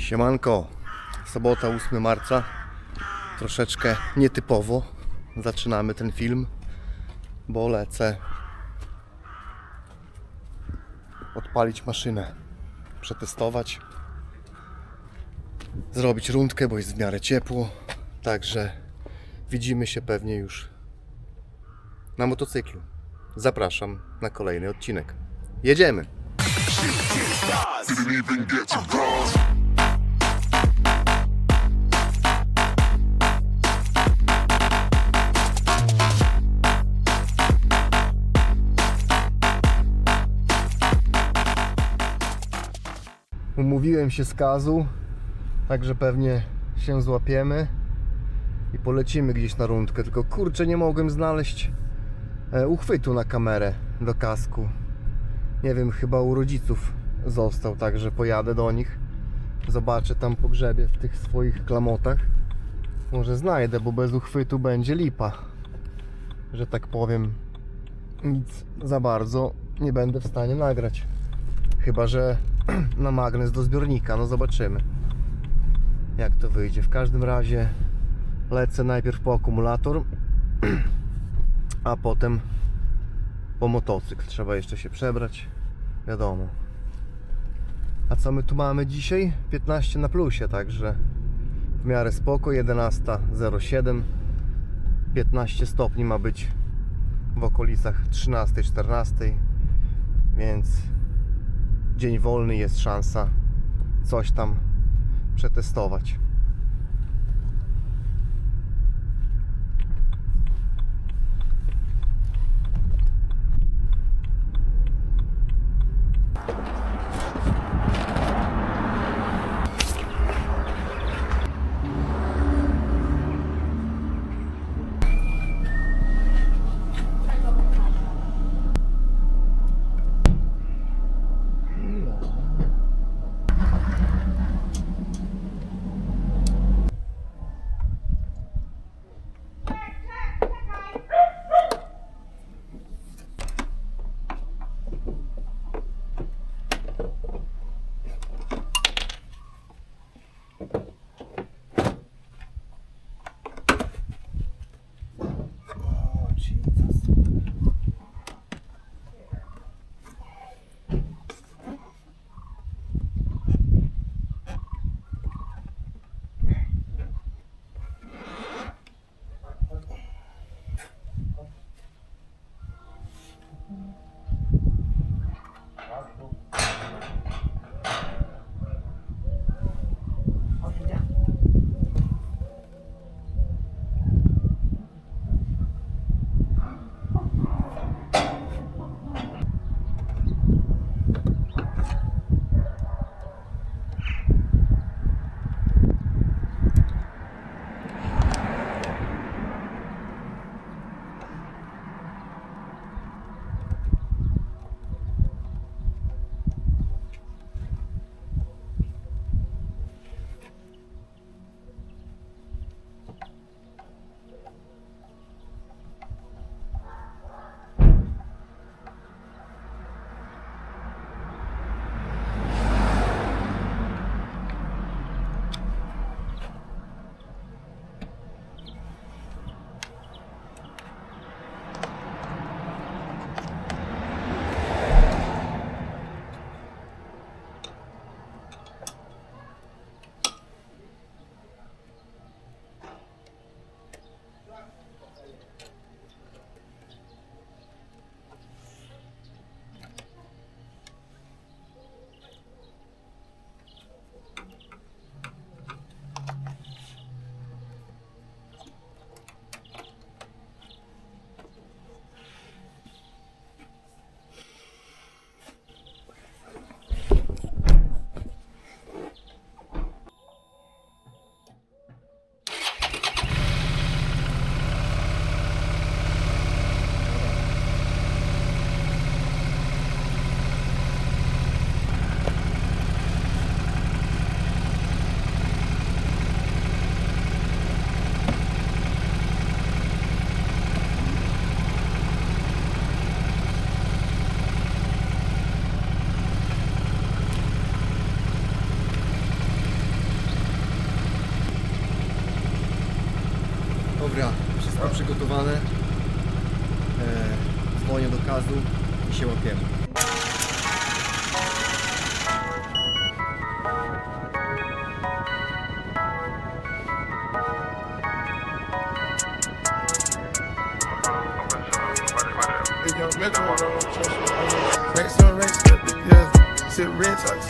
Siemanko, sobota 8 marca, troszeczkę nietypowo zaczynamy ten film, bo lecę odpalić maszynę, przetestować, zrobić rundkę, bo jest w miarę ciepło, także widzimy się pewnie już na motocyklu. Zapraszam na kolejny odcinek. Jedziemy! Didn't even get to cross. Umówiłem się z Kazu, także pewnie się złapiemy i polecimy gdzieś na rundkę. Tylko kurczę, nie mogłem znaleźć e, uchwytu na kamerę do kasku. Nie wiem, chyba u rodziców został, także pojadę do nich. Zobaczę tam po grzebie w tych swoich klamotach. Może znajdę, bo bez uchwytu będzie lipa. Że tak powiem, nic za bardzo nie będę w stanie nagrać. Chyba, że na magnes do zbiornika. No zobaczymy, jak to wyjdzie. W każdym razie lecę najpierw po akumulator, a potem po motocykl. Trzeba jeszcze się przebrać. Wiadomo. A co my tu mamy dzisiaj? 15 na plusie, także w miarę spoko. 11.07. 15 stopni ma być w okolicach 13-14, więc dzień wolny jest szansa coś tam przetestować.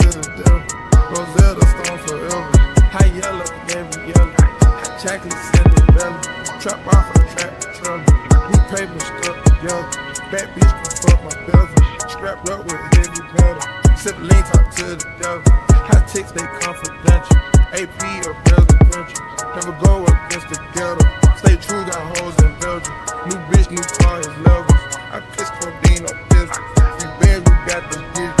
To the devil. Rosetta Stone forever. High yellow, baby yellow. Chocolate Cinderella. Trap off a trap trailer. We paper stuck together. Bad bitch can fuck my bezel. Strapped up with heavy metal. Sit lean talk to the devil. Hot chicks, they confidential. AP or presidential. Never go against the ghetto. Stay true, got hoes in Belgium. New bitch, new car is levels. I piss codeine on business. Band, we got the gear.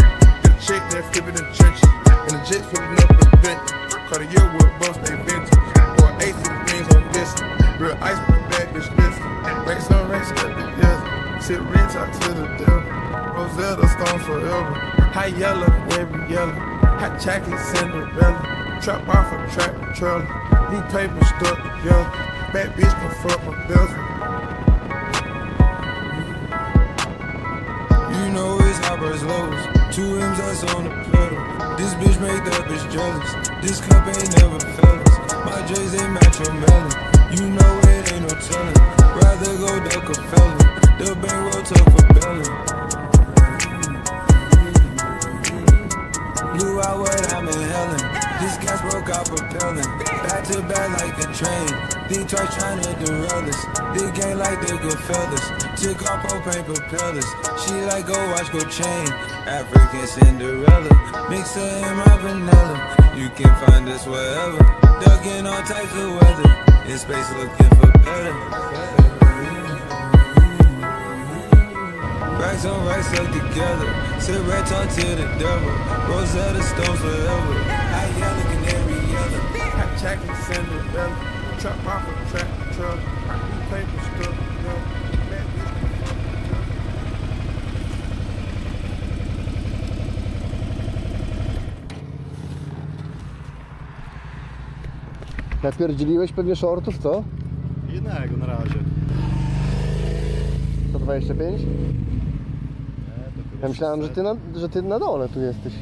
A chick that flip it in trenches. And the jets filling up the vent. Cartier with bust, they vintage. Boy, ace of the rings on this. Real ice with the bad bitch listen. Racks on racks, stuck together. Sit red talk to the devil. Rosetta Stone forever. High yellow, every yellow. Hot chocolate Cinderella. Trap off a trap trailer. Blue paper stuck together. Bad bitch can fuck my bezel. You know it's hoppers lows. Two M's that's on the pedal. This bitch made that bitch jealous. This cup ain't never fellas. My J's they match your melon. You know it ain't no telling. Rather go duck a felon. The bankroll tough for belling. Blew out what I'm inhaling. This gas broke out propelling. Back to back like a train. Twice trying to derail us. Big game like the good fellas. Took off propane propellers. She like go watch go chain. African Cinderella. Mix her in my vanilla. You can find us wherever. Ducking all types of weather. In space looking for better. Racks on racks stuck together. Sit red talk to the devil. Rosetta Stones forever. I yellow, canary yellow. Chocolate Cinderella. Off a track trailer. Napierdzieliłeś pewnie shortów, co? Jednego na razie. 125? Nie, to Ja myślałem, że ty na, że ty na dole tu jesteś.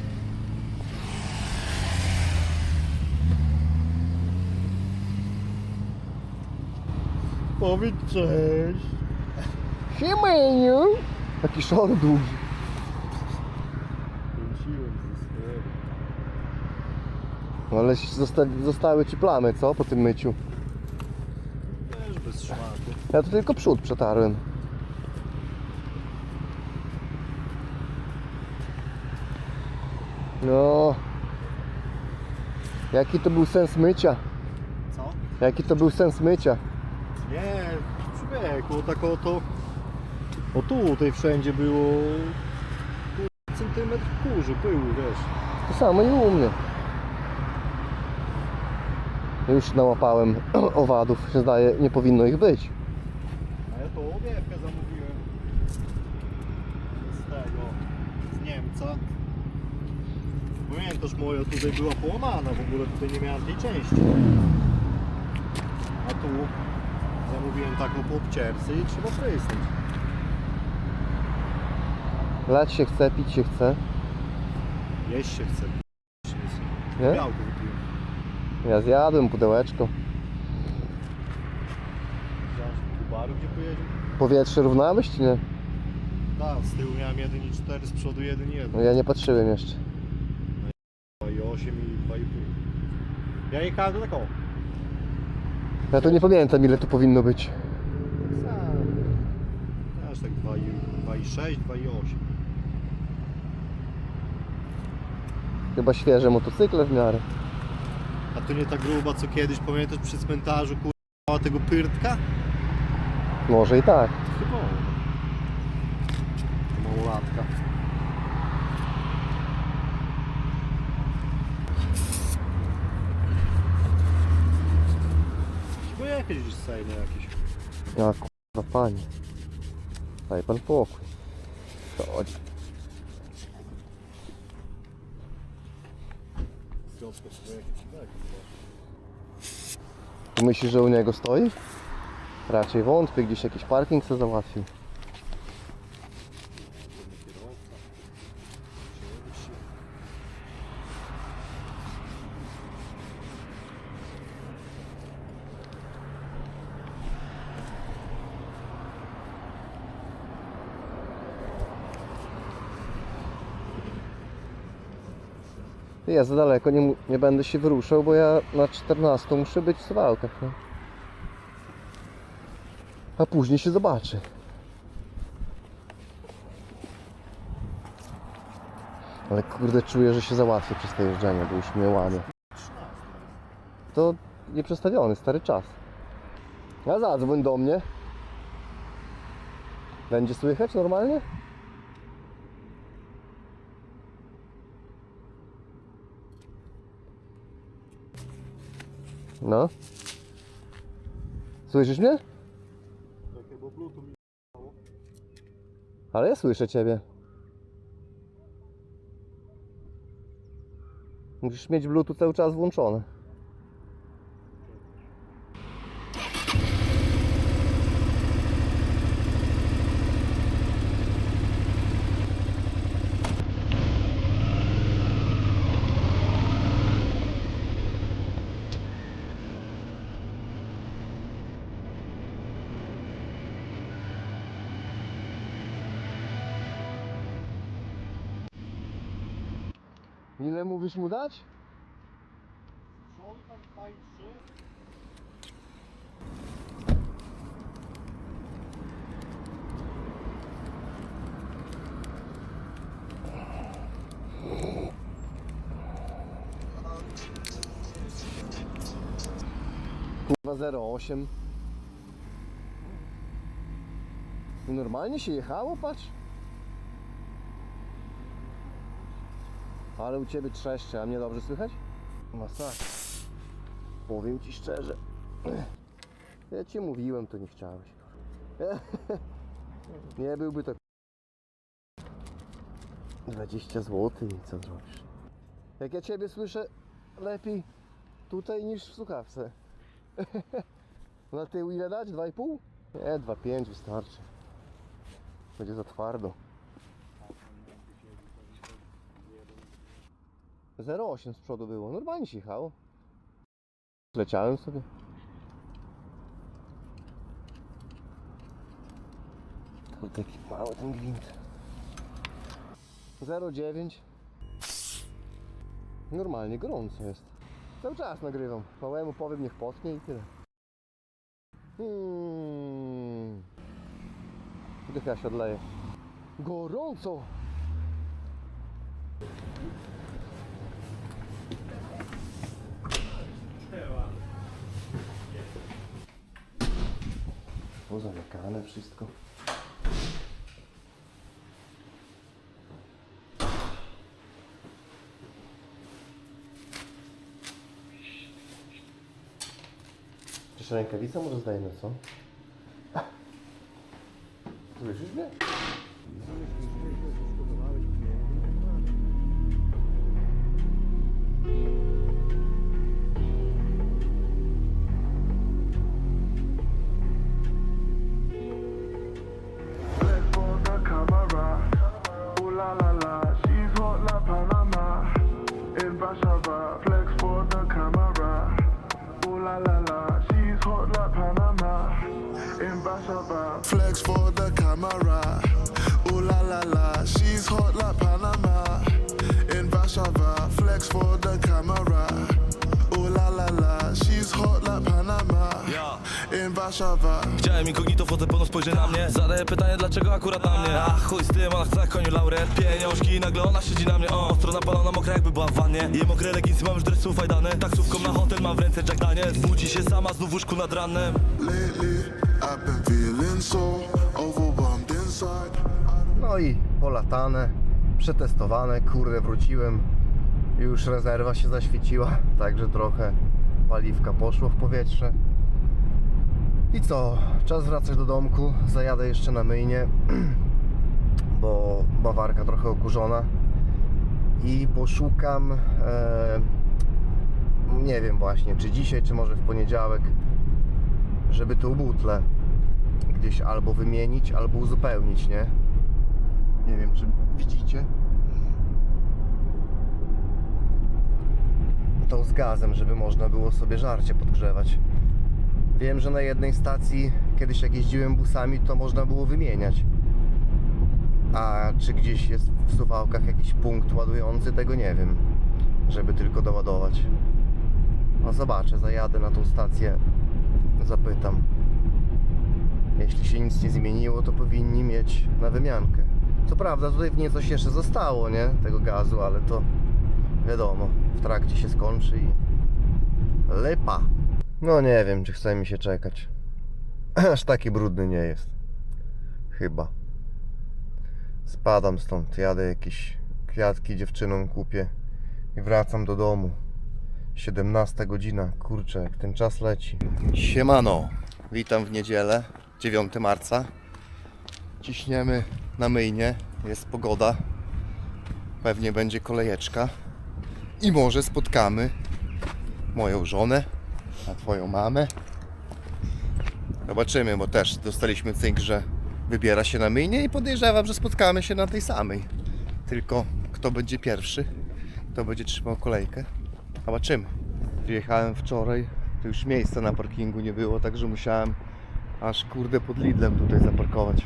Powiedz cześć. Siemeniu! Taki short długi. Wróciłem ze. No ale zosta zostały ci plamy, co? Po tym myciu. Też bez szmaku. Ja tu tylko przód przetarłem. No. Jaki to był sens mycia? Co? Jaki to był sens mycia? Nie, człowieku, tak oto... O tu, tutaj wszędzie było... kur- Centymetr kurzu, pyłu, wiesz. To samo i u mnie. Już nałapałem owadów, się zdaje, nie powinno ich być. A ja to owiewkę zamówiłem. Z tego, z Niemca. Pamiętasz, moja tutaj była połamana, w ogóle tutaj nie miałem tej części. A tu zamówiłem taką po obciersy i trzeba prysnąć. Lać się chce, pić się chce. Jeść się chce. Nie? Białko wypiłem. Ja zjadłem pudełeczko. Widziałeś do baru, gdzie pojedziemy? Powietrze równałeś czy nie? Tak, z tyłu miałem 1,4, z przodu 1,1. No ja nie patrzyłem jeszcze. 2,8 i 2,5. Ja jechałem do taką. Ja to nie pamiętam ile tu powinno być. Tak. Aż tak 2,6, 2,8. Chyba świeże motocykle w miarę. A to nie ta gruba co kiedyś, pamiętasz przy cmentarzu kurwa tego pyrtka? Może i tak. Chyba. To Małolatka. Jakieś gdzieś sejny jakieś. Ja kurwa panie. Daj pan pokój. Chodź. Myślisz, że u niego stoi? Raczej wątpię, gdzieś jakiś parking sobie załatwił. Ja za daleko nie, nie będę się wyruszał, bo ja na 14 muszę być w Suwałkach. No. A później się zobaczy. Ale kurde czuję, że się załatwię przez te jeżdżenie, bo już mnie łamie. To nieprzestawiony, stary czas. A zadzwoń do mnie. Będzie słychać normalnie? No. Słyszysz mnie? Takie, bo bluetooth mi Ale ja słyszę ciebie. Musisz mieć Bluetooth cały czas włączony. Ile mówisz mu dać? Kurwa 08. I normalnie się jechało, patrz. Ale u ciebie trzeszcze, a mnie dobrze słychać? Masakra. Powiem ci szczerze. Ja ci mówiłem, to nie chciałeś. Nie byłby to 20 zł i co zrobisz? Jak ja ciebie słyszę lepiej tutaj niż w słuchawce. Na tył ile dać? 2,5? Nie, 2,5 wystarczy. Będzie za twardo. 0,8 z przodu było. Normalnie się jechało. Leciałem sobie. To taki mały ten gwint. 0,9 Normalnie gorąco jest. Cały czas nagrywam. Małemu powiem niech potnie i tyle. Hmm. Dycha się odleje. Gorąco! Pozamykane wszystko. Czy rękawica może zdajemy, co? Słyszysz mnie? Spojrzy na mnie? Zadaję pytanie, dlaczego akurat na mnie? Ach, chuj z tym, ona chce koniu laureat. Pieniążki nagle ona siedzi na mnie. O, strona palona mokra jakby była w wannie. Jem mokre leginsy, mam już dresów fajdane Taksówką na hotel, mam w ręce Jack Daniels Budzi się sama, znów w łóżku nad ranem. Lately, I've been feeling so overwhelmed inside. No i polatane, przetestowane, kurde wróciłem. Już rezerwa się zaświeciła, także trochę paliwka poszło w powietrze. I co? Czas wracać do domku. Zajadę jeszcze na myjnie, bo bawarka trochę okurzona. I poszukam, e, nie wiem właśnie, czy dzisiaj, czy może w poniedziałek, żeby tu butle gdzieś albo wymienić, albo uzupełnić, nie? Nie wiem, czy widzicie. To z gazem, żeby można było sobie żarcie podgrzewać. Wiem, że na jednej stacji, kiedyś jak jeździłem busami, to można było wymieniać. A czy gdzieś jest w Suwałkach jakiś punkt ładujący, tego nie wiem. Żeby tylko doładować. No zobaczę, zajadę na tą stację, zapytam. Jeśli się nic nie zmieniło, to powinni mieć na wymiankę. Co prawda tutaj w niej coś jeszcze zostało, nie? Tego gazu, ale to wiadomo, w trakcie się skończy i lipa. No nie wiem, czy chce mi się czekać. Aż taki brudny nie jest. Chyba. Spadam stąd, jadę jakieś kwiatki dziewczynom kupię i wracam do domu. 17 godzina, kurczę, jak ten czas leci. Siemano, witam w niedzielę, 9 marca. Ciśniemy na myjnie, jest pogoda. Pewnie będzie kolejeczka. I może spotkamy moją żonę, a twoją mamę. Zobaczymy, bo też dostaliśmy cynk, że wybiera się na myjnie i podejrzewam, że spotkamy się na tej samej. Tylko kto będzie pierwszy, kto będzie trzymał kolejkę. Zobaczymy. Przyjechałem wczoraj, to już miejsca na parkingu nie było, także musiałem aż kurde pod Lidlem tutaj zaparkować.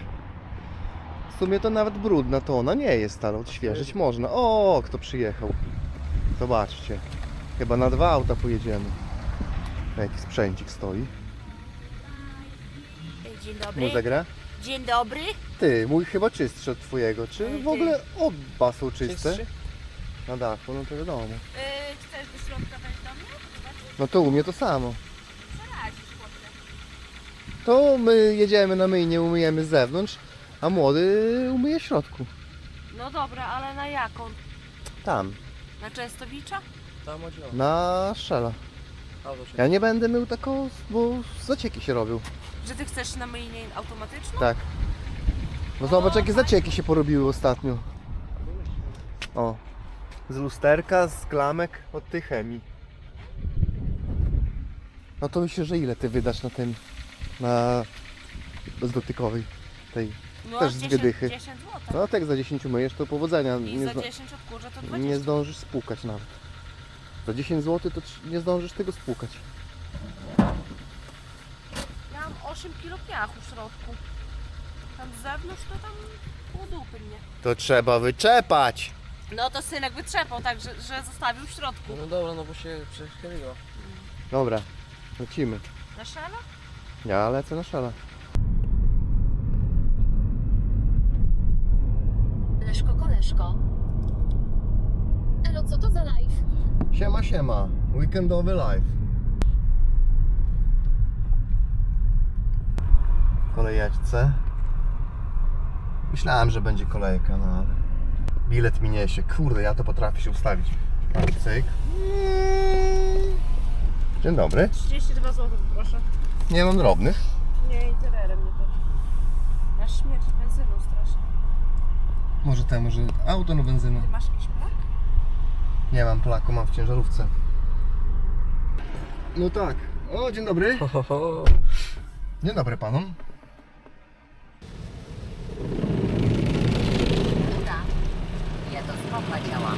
W sumie to nawet brudna to ona nie jest, ale odświeżyć można. O, kto przyjechał. Zobaczcie. Chyba na dwa auta pojedziemy. Jaki sprzęcik stoi. Dzień dobry. Muza gra? Dzień dobry. Ty, mój chyba czystszy od twojego. Czy w ogóle oba są czyste? Na dachu, no to wiadomo. Yy, chcesz do środka wejść do mnie? Zobaczysz, No to u mnie to samo. chłopcze. To my jedziemy na myjnie, umyjemy z zewnątrz, a młody umyje w środku. No dobra, ale na jaką? Tam, Na Częstowicza? na szela. Ja nie będę mył taką, bo zacieki się robią. Że ty chcesz na myjnie automatyczną? Tak. No zobacz jakie zacieki się porobiły ostatnio. O. Z lusterka, z klamek od tej chemii. No to myślę, że ile ty wydasz na tym, na bezdotykowej tej. No, też z 10, dwie dychy. 10 zł. No tak za 10 myjesz, to powodzenia. I Nie, za zdo- 10 odkurza to 20. nie zdążysz spłukać nawet. Za 10 zł to nie zdążysz tego spłukać. Ja mam 8 kg piachu w środku. Tam z zewnątrz to tam pół dupy mnie. To trzeba wyczepać. No to synek wytrzepał tak, że, że zostawił w środku. No dobra, no bo się przechyliło. Dobra, lecimy. Na szala? Ja lecę na szala. Leszko, koleżko. Elo, co to za live? Siema, siema. Weekendowy live. Kolejeczce. Myślałem, że będzie kolejka, no ale bilet mi niesie. Kurde, ja to potrafię się ustawić. Cyk. Dzień dobry. 32 zł proszę. Nie mam drobnych. Nie, intererem mnie też. Na śmierć benzyną strasznie. Może te, może auto na benzynę. Ty masz plak? Nie mam plaku, mam w ciężarówce. No tak. O, dzień dobry. Dzień dobry panom. Dobra. Ja to spokła działam.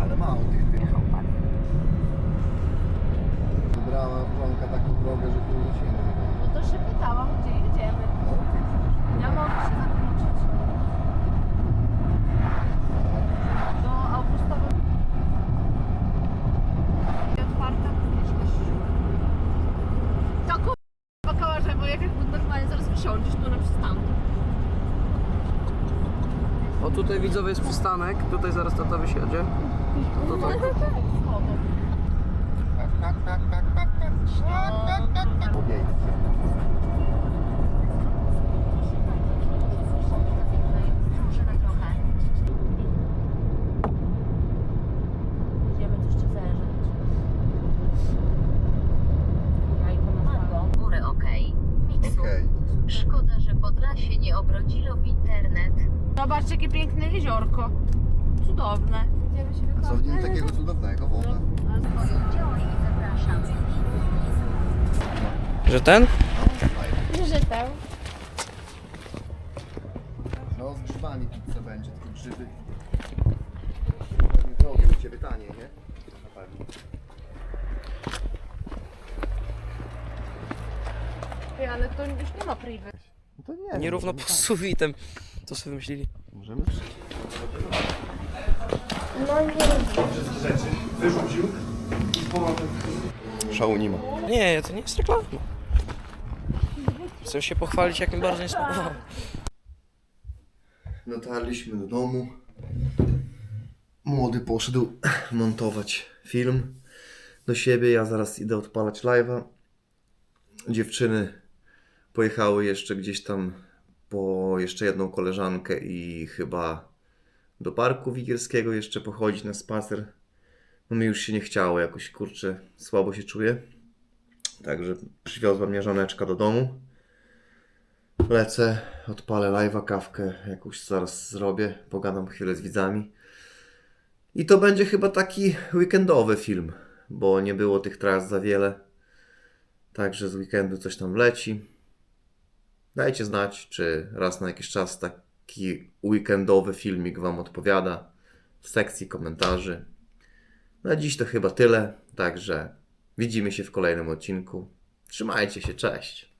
Ale mało tych tych. Wybrała żonka taką drogę, że tu się nie da. No to się pytałam, gdzie jedziemy. Ja mogę się zakłócić. Do Augustowego. Otwarta również To kurwa kałaże, bo jak normalnie zaraz wysiądziesz tu na przystanku. O tutaj widzowie jest przystanek, tutaj zaraz tata wysiadzie. Tutaj. Może na trochę. Jedziemy coś ci zajrzeć. Jajko Zobacz, jakie piękne jeziorko. Cudowne. Idziemy się Co w nim wykąpać? takiego cudownego, woda? Pojedziemy i zapraszam. Że ten? No z grzybami pizza będzie, tylko grzyby. Pewnie drogie u Ciebie tanie, nie? Na pewno. Ej, ale to już nie ma priwy. No to nie. Nierówno pod sufitem. To sobie wymyślili. Możemy przyjść. No nie. Szału nie ma. Nie, to nie jest reklama. Chcę się pochwalić, jak mi bardzo nie smakowało. Dotarliśmy do domu. Młody poszedł montować film do siebie. Ja zaraz idę odpalać live'a. Dziewczyny pojechały jeszcze gdzieś tam po jeszcze jedną koleżankę i chyba do parku Wigierskiego jeszcze pochodzić na spacer. No mi już się nie chciało, jakoś kurczę, słabo się czuję. Także przywiozła mnie żoneczka do domu. Lecę, odpalę live'a, kawkę jakąś zaraz zrobię, pogadam chwilę z widzami. I to będzie chyba taki weekendowy film, bo nie było tych tras za wiele. Także z weekendu coś tam leci. Dajcie znać, czy raz na jakiś czas taki weekendowy filmik Wam odpowiada w sekcji komentarzy. Na dziś to chyba tyle, także widzimy się w kolejnym odcinku. Trzymajcie się, cześć!